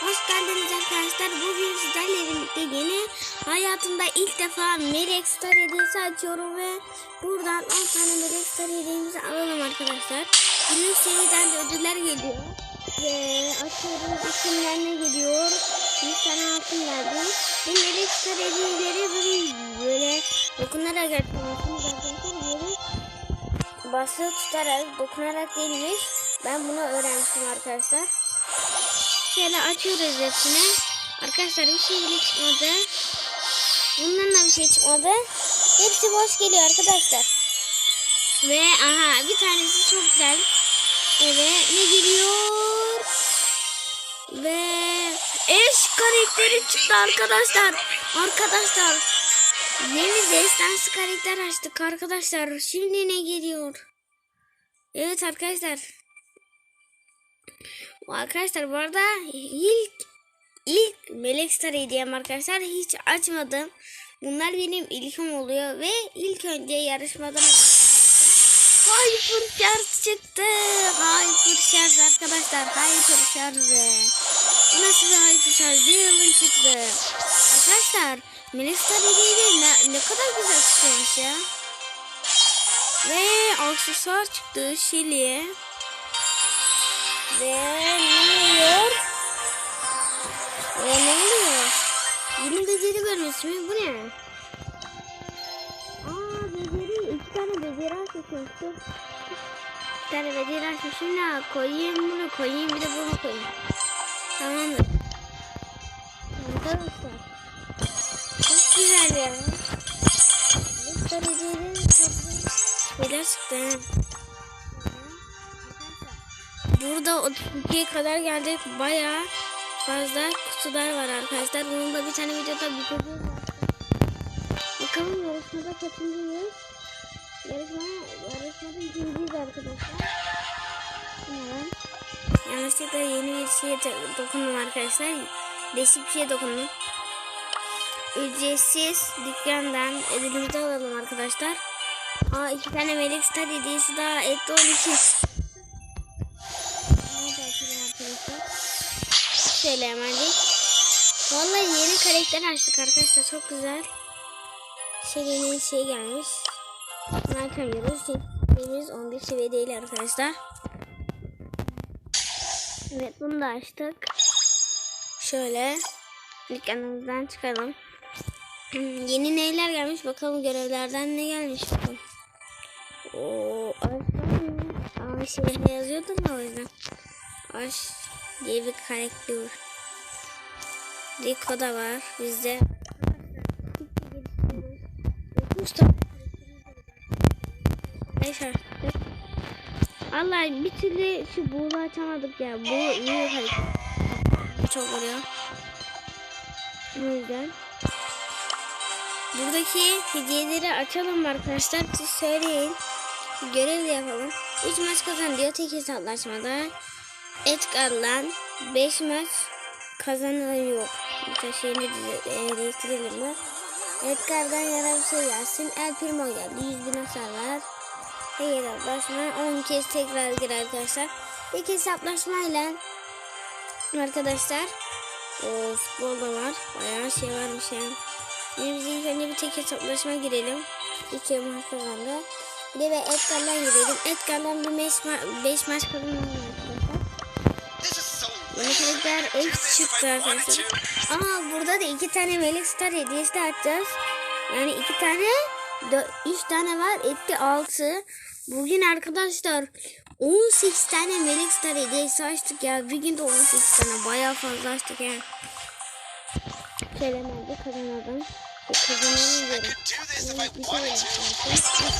Hoş geldiniz arkadaşlar. Bugün sizlerle birlikte yeni hayatımda ilk defa Melek Star hediyesi açıyorum ve buradan 10 tane Melek Star hediyemizi alalım arkadaşlar. Günlük seriden de ödüller geliyor. Ve açıyoruz isimlerine geliyor. 100 tane altın geldi. Bu Melek Star hediyeleri böyle, böyle dokunarak açıyorsunuz arkadaşlar. Böyle basılı tutarak dokunarak değilmiş. Ben bunu öğrenmiştim arkadaşlar. Şöyle açıyoruz hepsini. Arkadaşlar bir şey bile çıkmadı. Bundan da bir şey çıkmadı. Hepsi boş geliyor arkadaşlar. Ve aha bir tanesi çok güzel. Evet ne geliyor? Ve eş karakteri çıktı arkadaşlar. Arkadaşlar yeni destansı karakter açtık arkadaşlar. Şimdi ne geliyor? Evet arkadaşlar Arkadaşlar bu arada ilk ilk Melek Star hediyem arkadaşlar hiç açmadım. Bunlar benim ilkim oluyor ve ilk önce yarışmadan Hyper Charge çıktı. Hyper Charge arkadaşlar. Hyper Charge. Bu nasıl bir Hyper Charge? Bir yılın çıktı. Arkadaşlar Melek Star hediyeleri ne, ne kadar güzel çıkıyormuş ya. Ve aksesuar çıktı. Şili. Ve ne oluyor? Ve ne oluyor? Yeni beceri bölmesi mi? Bu ne? Aa beceri. iki tane beceri açmışım. İki tane beceri açmışım. Ne koyayım bunu koyayım bir de bunu koyayım. Tamamdır. Arkadaşlar. Çok güzel ya. Bu beceri çok güzel. Şeyler. Burada 32'ye kadar geldik. Bayağı fazla kutular var arkadaşlar. Bunun da bir tane videoda bitireceğiz. Bakalım yarışmada kaçıncıyız? Yarışma, yarışmada ikinciyiz arkadaşlar. Umarım. Yanlışlıkla yeni bir şeye dokundum arkadaşlar. Değişik bir şeye dokundum. Ücretsiz dükkandan ödülümüzü alalım arkadaşlar. Aa iki tane Melek Star hediyesi daha etti 12. Şöyle Vallahi yeni karakter açtık arkadaşlar. Çok güzel. Yeni şey gelmiş. Açamıyoruz. Henüz 11 seviye değil arkadaşlar. Evet bunu da açtık. Şöyle dükkanımızdan çıkalım. Yeni neyler gelmiş bakalım görevlerden ne gelmiş bakalım. Oo, Aa, şey yazıyordu da o yüzden. Aş diye bir karakter. Rico da var bizde. Neyse. Allah bir türlü şu buğulu açamadık ya. Bu iyi bir hareket. Çok vuruyor. O yüzden. Buradaki hediyeleri açalım arkadaşlar. Siz söyleyin. Görev de yapalım. 3 maç kazan diyor tek hesaplaşmada. Edgar'la 5 maç kazanan yok. Bir şeyini e, değiştirelim mi? Edgar'dan yana bir şey gelsin. El Primo geldi. 100 bin hasar var. Hayır hesaplaşma 10 kez tekrar gir arkadaşlar. Bir hesaplaşmayla arkadaşlar o futbolda var. Bayağı şey varmış yani. Yine biz ilk önce bir tek hesaplaşma girelim. 3 maç kazandı. Bir de Edgar'dan girelim. Edgar'dan bir 5 ma beş maç kazanalım arkadaşlar. Yeni karakter X çıktı arkadaşlar. Ama burada da iki tane Melek Star hediyesi de açacağız. Yani iki tane, üç tane var. Etti altı. Bugün arkadaşlar 18 tane Melek Star hediyesi açtık ya. Bir günde 18 tane. Bayağı fazla açtık yani. Şöyle nerede kazanalım. Kazanalım diyorum. Bir şey yapacağım.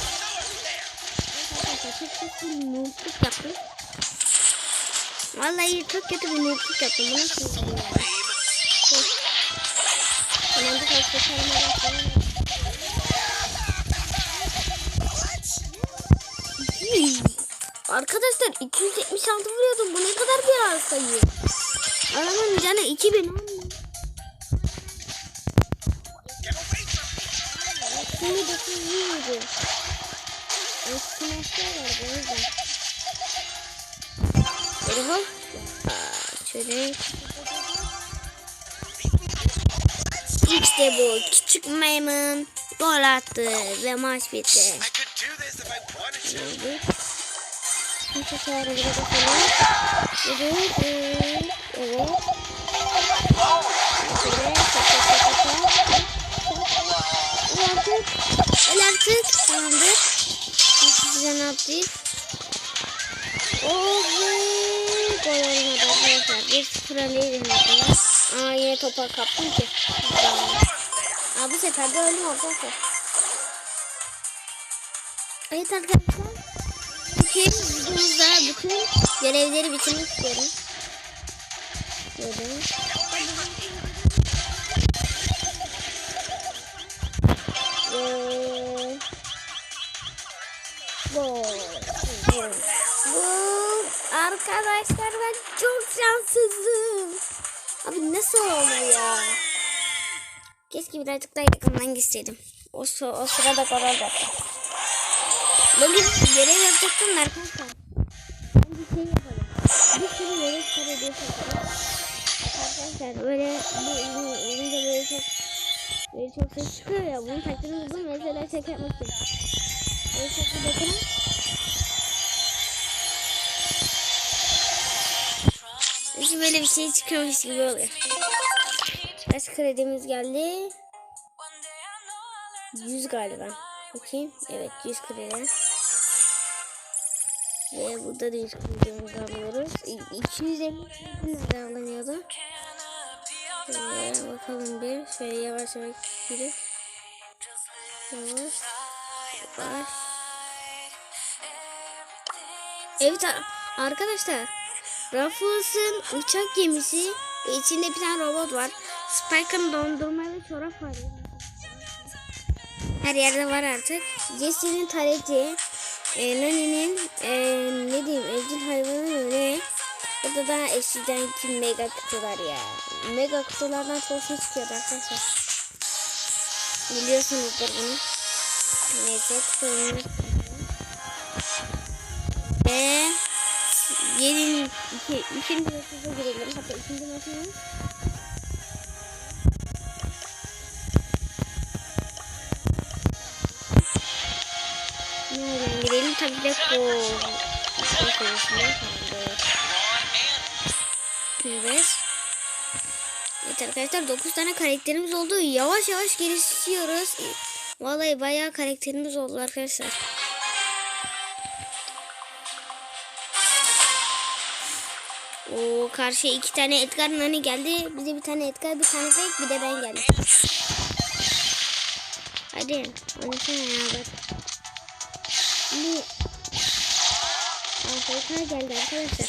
Çok bir noobluk yaptım. Vallahi çok kötü bir noobluk yaptım. Bu nasıl bir ya? Hemen bir kaç başarıma başlayalım. Arkadaşlar 276 vuruyordum. Bu ne kadar bir ağır sayı. Adamın canı 2000 olmuyor. Şimdi 900 Eski maçlar var bu yüzden. Aa, şöyle. İşte bu küçük maymun gol attı ve maç bitti. Şimdi sonra bir bakalım. Evet. Evet. Evet. El artık. El artık. Tamamdır. Şimdi size ne yaptık? Bir öndeydim mesela. Aa yine topa kaptım ki. Aa bu sefer de öldüm arkadaşlar. Evet arkadaşlar. Bugün videomuzda bütün görevleri bitirmek istiyorum. Böyle. Ve... Gol. Arkadaşlar ben çok şanssızım. Abi nasıl oldu ya? Keşke birazcık daha yakından gitseydim. O, o sırada gol olacaktı. Bugün görev yapacaktım da arkadaşlar. Ben bir şey yapalım. Bir sürü görev sarı diye Arkadaşlar böyle bu bu elimde böyle çok böyle çok ses çıkıyor ya. Bunu takdirimi buldum. Mesela çek yapmak için. Böyle çok bir bakalım. Böyle bir şey çıkıyormuş gibi oluyor. Kaç kredimiz geldi? 100 galiba. Bakayım. Evet 100 kredi. Ve burada da 100 kredimizi alıyoruz. İ- 250 nereden alınıyordu? Şöyle bakalım bir. Şöyle yavaş yavaş gidelim. Yavaş. Yavaş. Evet arkadaşlar. Ruffles'ın uçak gemisi ve içinde bir tane robot var. Spike'ın dondurma ve çorap var. Her yerde var artık. Jesse'nin tareti, e, Nani'nin e, ne diyeyim evcil hayvanı ne? Burada da eskiden ki mega kutular ya. Mega kutulardan çok şey çıkıyordu arkadaşlar. Biliyorsunuzdur bunu. Neyse kutularını ve yeni iki, ikinci maçımıza girelim. Hatta ikinci maçımız Nereden girelim? Tabii de bu. Evet. Evet arkadaşlar 9 tane karakterimiz oldu. Yavaş yavaş gelişiyoruz. Vallahi bayağı karakterimiz oldu arkadaşlar. Karşıya iki tane Edgar Nani geldi. Bize bir tane Edgar, bir tane Fake, bir de ben geldim. Hadi oynasana ya bak. Bu AFK geldi arkadaşlar.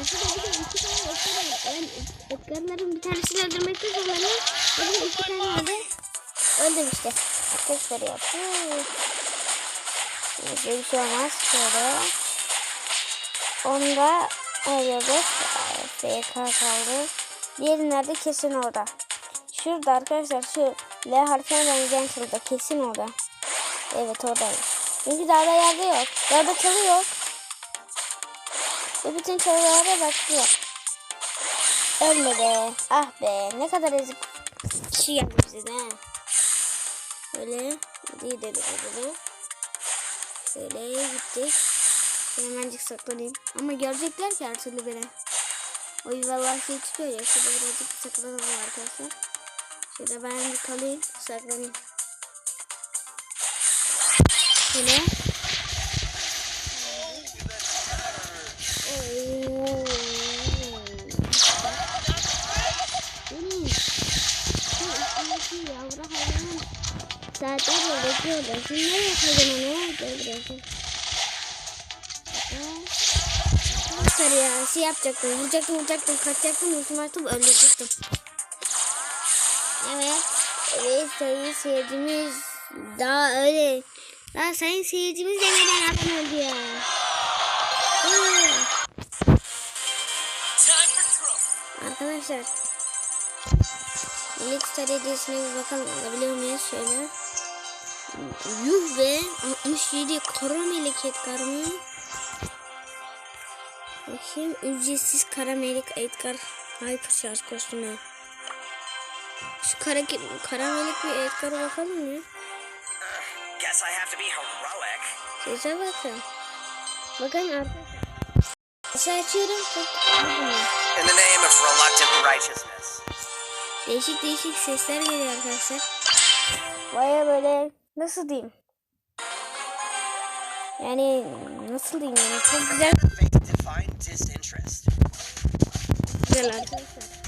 Aslında bir de iki tane Edgar var. Ben Edgar'ların bir tanesini öldürmekte zorlanıyorum. De iki tane vardı. Öldüm işte. Arkadaşlar yaptı. Böyle bir şey olmaz. Şöyle. Onda arıyorduk. FK kaldı. Diğeri nerede? Kesin orada. Şurada arkadaşlar şu L harfine benzeyen şurada. Kesin orada. Evet oradayım. Çünkü dağda yerde yok. Dağda çalı yok. Ve bütün çalılara bakıyor. Ölme be. Ah be. Ne kadar ezik kişi geldi bize de. Böyle. De böyle. Gittik. Hemencik saklanayım. Ama görecekler ki her türlü beni. O yuvarlak şey çıkıyor ya. Şurada birazcık saklanalım arkadaşlar. Şurada ben bir kalayım. Saklanayım. Şöyle. Saatlerce bekliyordu. Şimdi nereye koydun onu? Gel Arkadaşlar ya şey yapacaktım. Vuracaktım vuracaktım. Kaçacaktım. Ultim öldürecektim. Evet. Evet sayın seyircimiz. Daha öyle. Daha sayın seyircimiz demeden adam öldü ya. Arkadaşlar. Elite Star hediyesine bir bakalım alabiliyor muyuz şöyle. Yuh be 67 kara melek? Bakayım ücretsiz kara melek Edgar Hypercharge kostümü. Şu kara, karamelik bir Edgar'a bakalım ya. Guess I have to be heroic. Size bakın. Bakın arkadaşlar. Açıyorum. In the name of reluctant righteousness. Değişik değişik sesler geliyor arkadaşlar. Baya böyle nasıl diyeyim? Yani nasıl diyeyim yani çok güzel güzel arkadaşlar. Kanatlı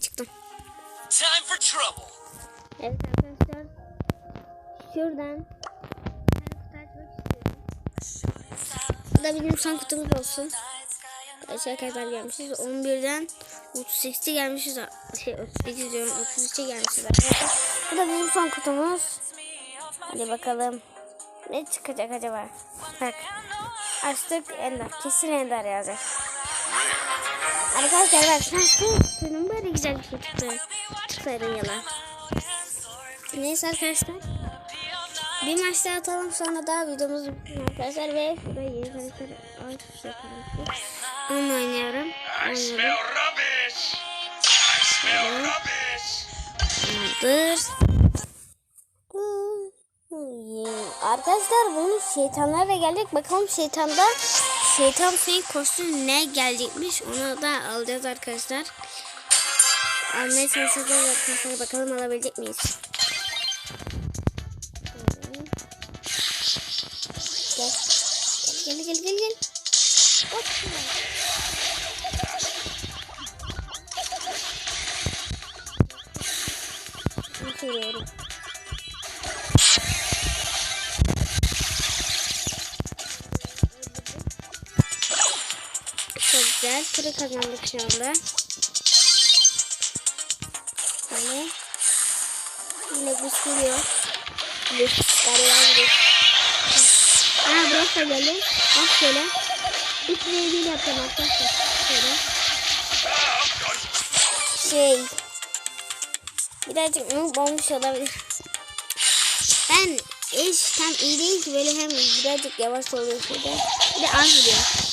Çıktım. Time for trouble. Evet arkadaşlar. Şuradan bir tane kutu açmak istiyorum. Bu da bizim son kutumuz olsun. Kaça kadar gelmişiz? 11'den 38'e gelmişiz. Şey 38 diyorum 33'e gelmişiz arkadaşlar. Bu da bizim son kutumuz. Hadi bakalım. Ne çıkacak acaba? Bak. Açtık Ender. Kesin Ender yazacak. Arkadaşlar bak sen kutunun böyle güzel bir şey çıktı. Yalan. Neyse arkadaşlar. Bir maç daha atalım sonra daha videomuz arkadaşlar ve karakter alt şey. Onunla oynuyorum. Oynuyorum. Tamamdır. Arkadaşlar bunun şeytanlarla gelecek. Bakalım şeytanda şeytan şeyin kostümü ne gelecekmiş. Onu da alacağız arkadaşlar. Almaya çalışacağız arkadaşlar. Bakalım alabilecek miyiz? Gel. Gel gel gel gel. Hop. Bitiriyorum. Kırı kazandık şu anda. Böyle. Yine buz geliyor. Buz. Gariban buz. Aa burası da geldi. Bak şöyle. 3 ve 7 yapacağım arkadaşlar. Şöyle. Şey. Birazcık noob olmuş olabilir. Ben eş tam iyi değil ki böyle hem birazcık yavaş oluyor şurada. Bir de az vuruyor.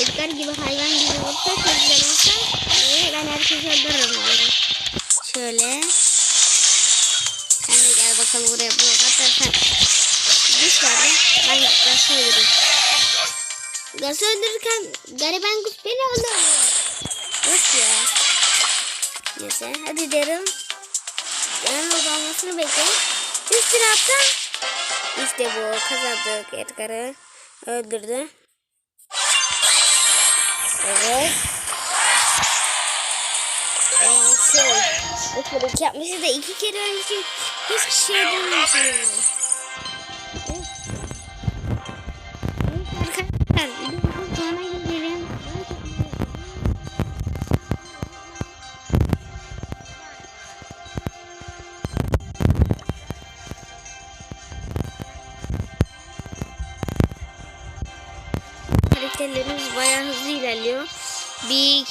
Edgar gibi hayvan gibi olsa çok güzel olsa böyle ben herkesi öldürürüm orada. Şöyle. Sen de gel bakalım buraya buraya. Hatta sen düş vardı. Ben Gas'ı öldürürüm. Gas'ı öldürürken gariban kuş beni öldürüyor. Nasıl ya? Neyse hadi derim. Yanın olmasını bekle. Üstüne attım. İşte bu kazandık Edgar'ı. Öldürdü. Evet. Ee, şey. Kırık yapmışız da iki kere ölmüşüm. Hiçbir şey dönmüşüm.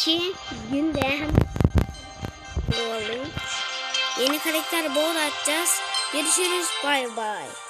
İki günde hem. Yeni karakter bol atacağız. Görüşürüz. Bay bay.